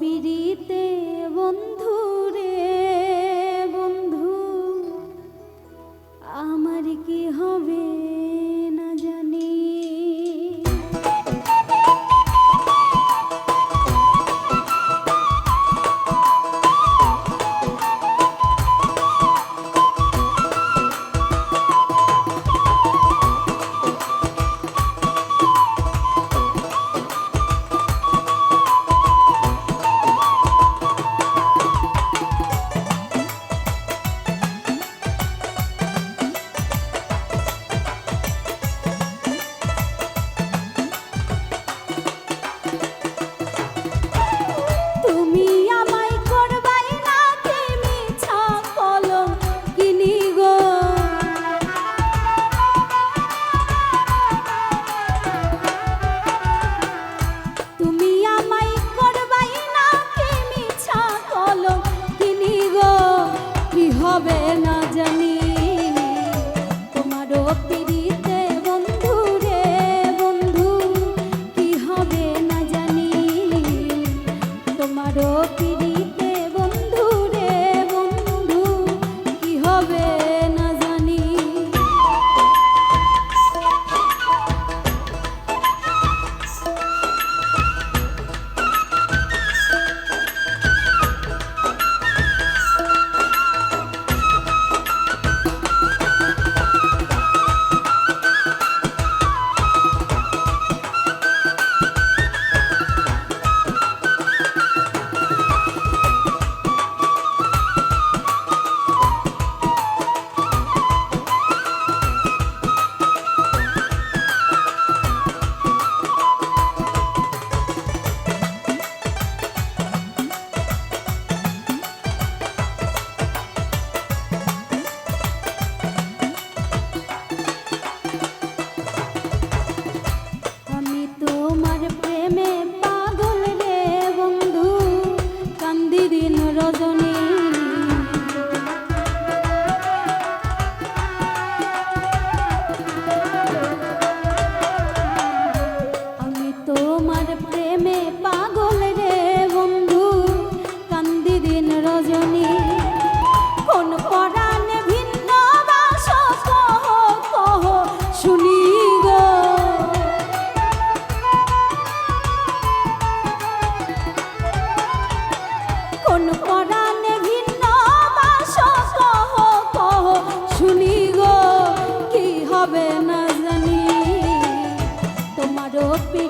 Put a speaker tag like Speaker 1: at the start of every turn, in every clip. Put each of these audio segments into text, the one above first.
Speaker 1: পিড়িতে বন্ধু Bena.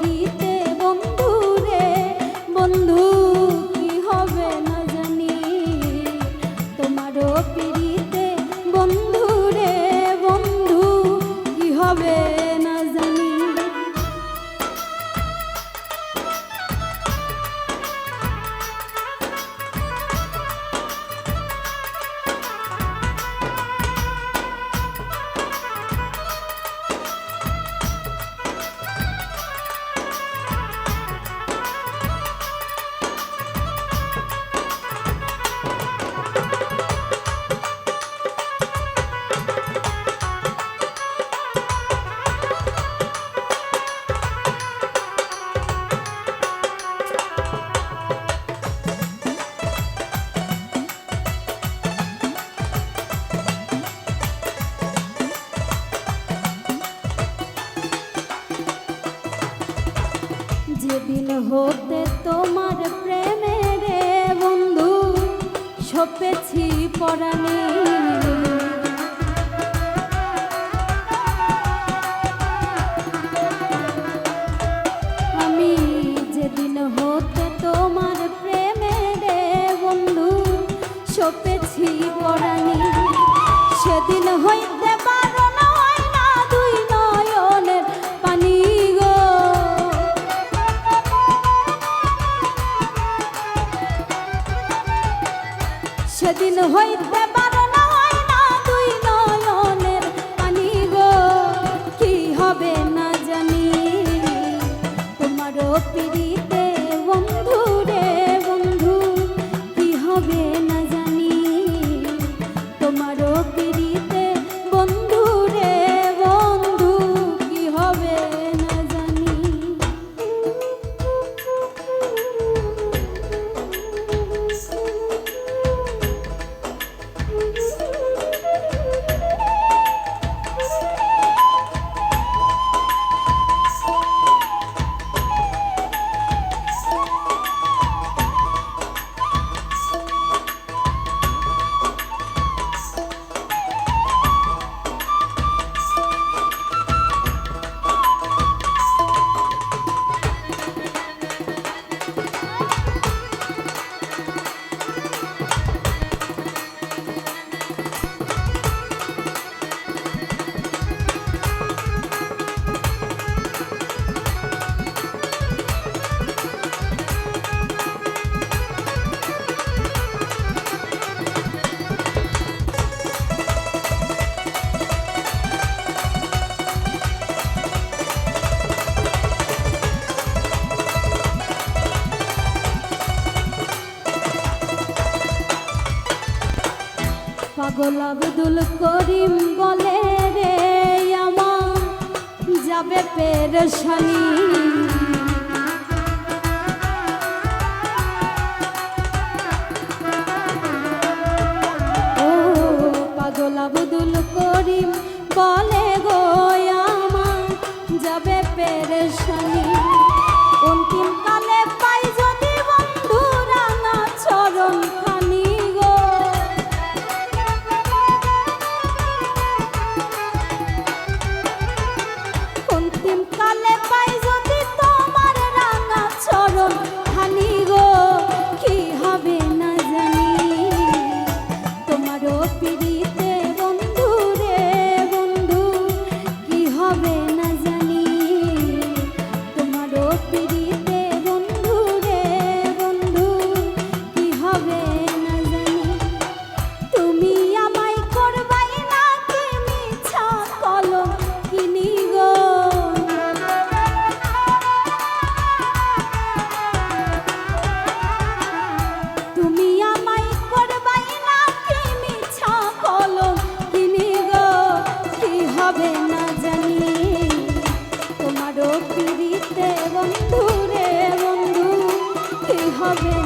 Speaker 1: गिरी খপেছি পরাণে। আমি যেদিন হতে তোমার প্রেমে রে বন্ধু সপেছি পরাণে। সেদিন হইতে সেদিন হইতে পারে না দুই নয়নের পানি গো। কি হবে না জানি তোমারও পিড়ি পাগল আব্দুল করিম বলে রে, আমার যাবে পেরেশানি। ও পাগল আব্দুল করিম বলে গো আমা যাবে পেরেশানি। অন্তিম কালে পাই 我